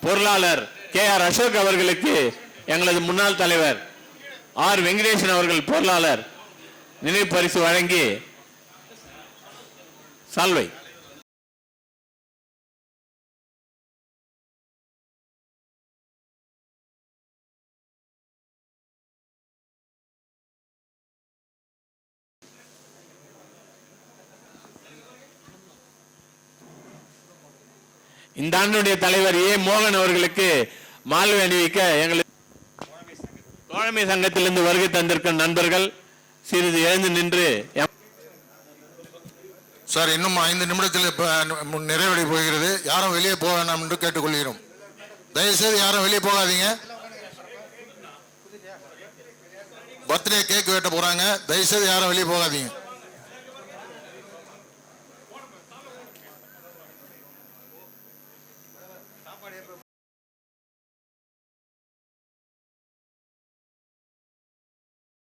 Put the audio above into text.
பொருளாளர் K R Ashok அவர்களுக்கு எங்களது முன்னாள் தலைவர் ஆர் வெங்கடேசன் அவர்கள் பொருளாளர் நினைவு பரிசு வழங்கி சால்வை. இந்த ஆண்டுடைய தலைவர் ஏ. மோகன் அவர்களுக்கு மால்வை அணிவிக்க எங்களுக்கு தோழமை சங்கத்திலிருந்து வருகை தந்திருக்கும் நண்பர்கள் சிறிது எழுந்து நின்று சார் இன்னும் ஐந்து நிமிடத்தில் நிறைவடை போகிறது. யாரும் வெளியே போக வேண்டாம் என்று கேட்டுக்கொள்கிறோம். தயவுசெய்து யாரும் வெளியே போகாதீங்க. பர்த்டே கேக் வெட்ட போறாங்க. தயவுசெய்து யாரும் வெளியே போகாதீங்க. por el robo.